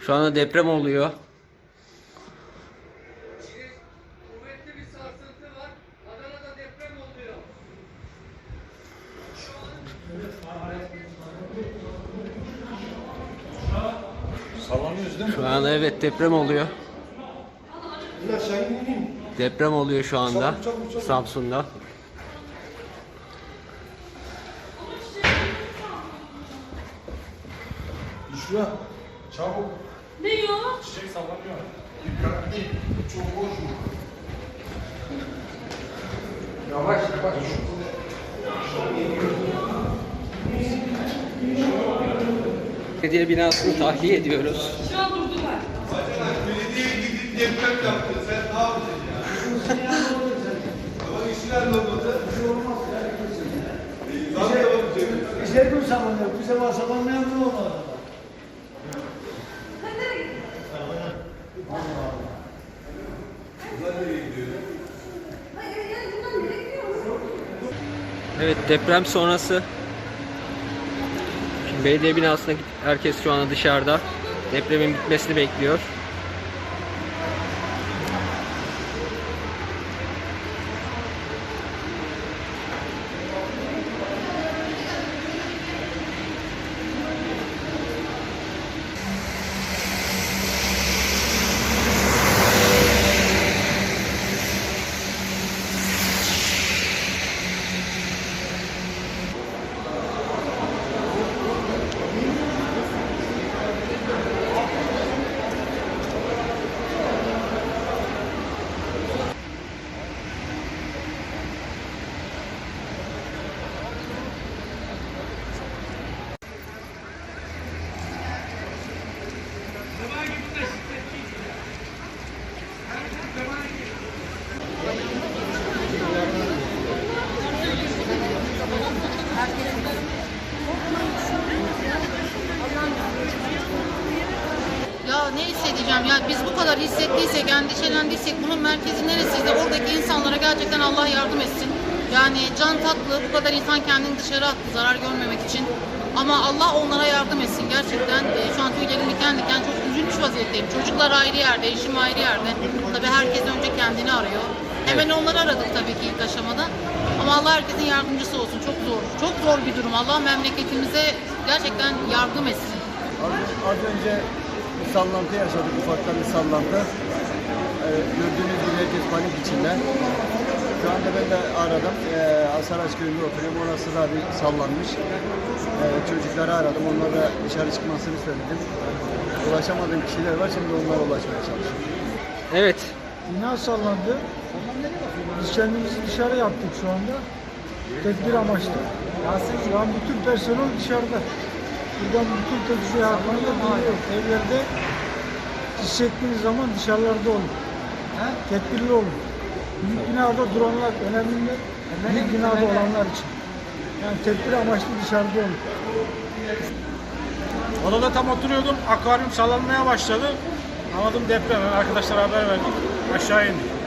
Şu anda deprem oluyor. Sallanıyoruz değil mi? Şu anda evet deprem oluyor. Deprem oluyor şu anda. Samsun'da. Büşra. Çabuk. Ne o? Çiçek sallanıyor. Dikkatli. Çok boş mu? Yavaş yavaş. Belediye binasını tahliye ediyoruz. Şu an durdular. Belediye gidip deprem yaptı. Sen ne yapacaksın ya? Ama işler ne olmadı? Bir şey olmaz ya. Zaten yapacaksın. Bize gün sallanıyor. Bu sefer sallanmayan ne olmadı? Evet deprem sonrası Şimdi belediye binasına herkes şu anda dışarıda. Depremin bitmesini bekliyor. Ya ne hissedeceğim ya biz bu kadar hissettiysek, endişelendiysek bunun merkezi neresiyse oradaki insanlara gerçekten Allah yardım etsin. Yani can tatlı bu kadar insan kendini dışarı attı zarar görmemek için. Ama Allah onlara yardım etsin. Gerçekten e, şu an tüylerim diken diken çok üzülmüş vaziyetteyim. Çocuklar ayrı yerde, eşim ayrı yerde. Tabii herkes önce kendini arıyor. Hemen onları aradık tabii ki ilk aşamada. Ama Allah herkesin yardımcısı olsun. Çok zor. Çok zor bir durum. Allah memleketimize gerçekten yardım etsin. Az, az önce sallantı yaşadık, ufaktan bir sallantı. Ee, gördüğünüz gibi herkes panik içinde. Şu anda ben de aradım. Ee, Asaraç köyünde oturuyorum. Orası da bir sallanmış. Ee, çocukları aradım. Onlara dışarı çıkmasını söyledim. Ulaşamadığım kişiler var. Şimdi onlara ulaşmaya çalışıyorum. Evet. Bina sallandı. Biz kendimizi dışarı yaptık şu anda. Tedbir amaçlı. Şu an bütün personel dışarıda. Buradan bütün tedbir hakkında duyuyor. Evlerde hissettiğiniz zaman dışarılarda olun. Tedbirli olun. Büyük binada duranlar önemli. Büyük binada olanlar için. Yani tedbir amaçlı dışarıda olun. Odada tam oturuyordum. Akvaryum sallanmaya başladı. Anladım deprem. Arkadaşlara haber verdik. Aşağı indik.